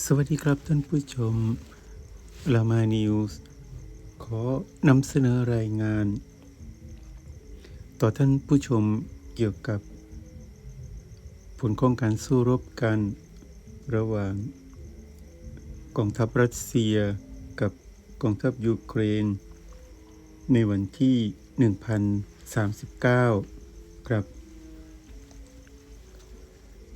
สวัสดีครับท่านผู้ชมลามานิวส์ขอนำเสนอรายงาน ต่อท่านผู้ชมเกี่ยวกับ ผลของการสู้รบกัน ระหว่างกองทัพรัสเซียกับกองทัพยูเครน ในวันที่ 1039 ครับ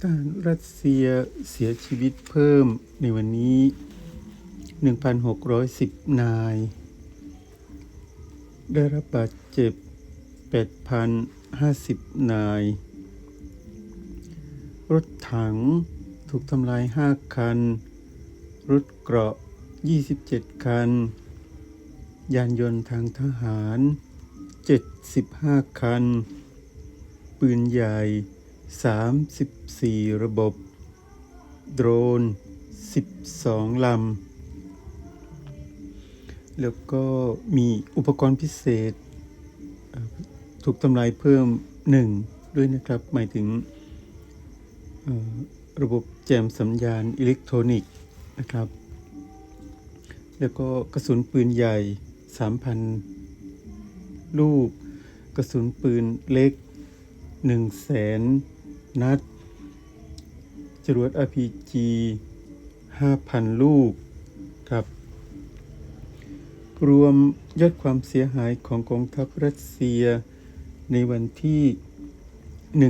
ทหารรัสเซียเสียชีวิตเพิ่มในวันนี้ 1,610 นาย ได้รับบาดเจ็บ 8,050 นาย รถถังถูกทำลาย 5 คัน รถเกราะ 27 คัน ยานยนต์ทางทหาร 75 คัน ปืนใหญ่ 34 ระบบ โดรน 12 ลำ แล้วก็มีอุปกรณ์พิเศษ ถูกทำลายเพิ่มหนึ่งด้วยนะครับ หมายถึงระบบแจมสัญญาณอิเล็กทรอนิกส์นะครับ แล้วก็กระสุนปืนใหญ่ 3,000 ลูก กระสุนปืนเล็ก 1 0 0 0 0แส นัด จรวด RPG 5,000 ลูกครับ รวมยอดความเสียหายของกองทัพรัสเซียในวันที่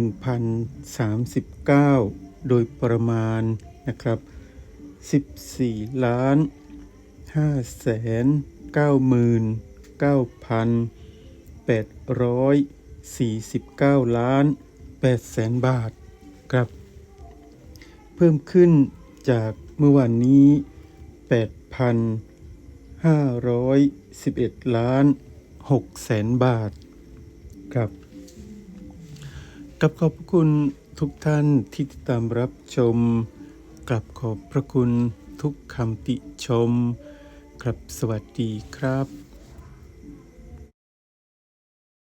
1,039 โดยประมาณนะครับ 14 ล้าน5แสน9หมื่น9,849 ล้าน 8แสนบาทครับ เพิ่มขึ้นจากเมื่อวานนี้ 8,511 ล้าน6แสนบาทครับกับขอบพระคุณทุกท่านที่ติดตามรับชมกลับขอบพระคุณทุกคำติชม ครับสวัสดีครับ